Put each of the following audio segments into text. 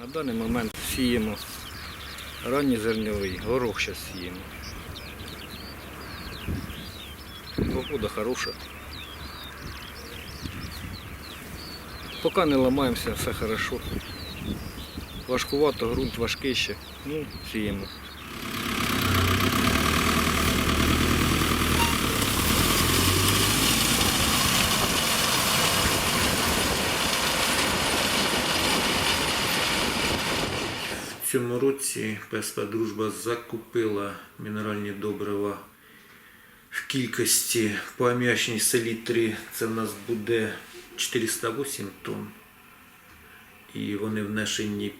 На даний момент сіємо ранній зерньовий, горох зараз сіємо. Погода хороша. Поки не ламаємося, все добре. Важкувато, ґрунт важкий ще. Ну, сіємо. В цьому році ПСП Дружба закупила мінеральні добрива в кількості по аміачній селітрі. Це в нас буде 408 тонн. І вони внесені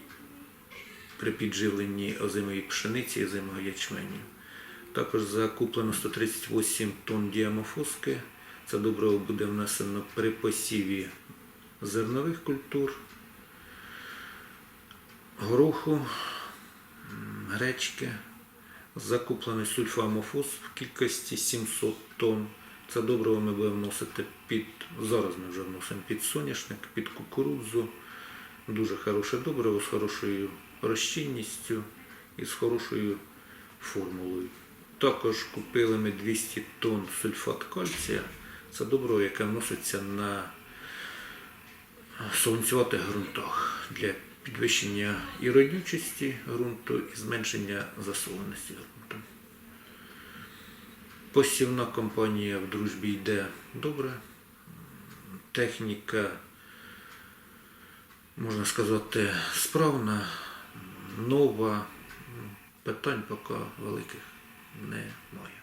при підживленні озимої пшениці і озимого ячменю. Також закуплено 138 тонн діамофоски. Це добриво буде внесено при посіві зернових культур гороху, гречки, закуплений сульфамофос в кількості 700 тонн. Це добриво ми будемо вносити під, зараз ми вже вносимо під соняшник, під кукурудзу. Дуже хороше добриво з хорошою розчинністю і з хорошою формулою. Також купили ми 200 тонн сульфат кальція. Це добриво, яке вноситься на сонцюватих ґрунтах для підвищення і родючості ґрунту, і зменшення засоленості ґрунту. Посівна кампанія в дружбі йде добре. Техніка, можна сказати, справна, нова. Питань поки великих немає.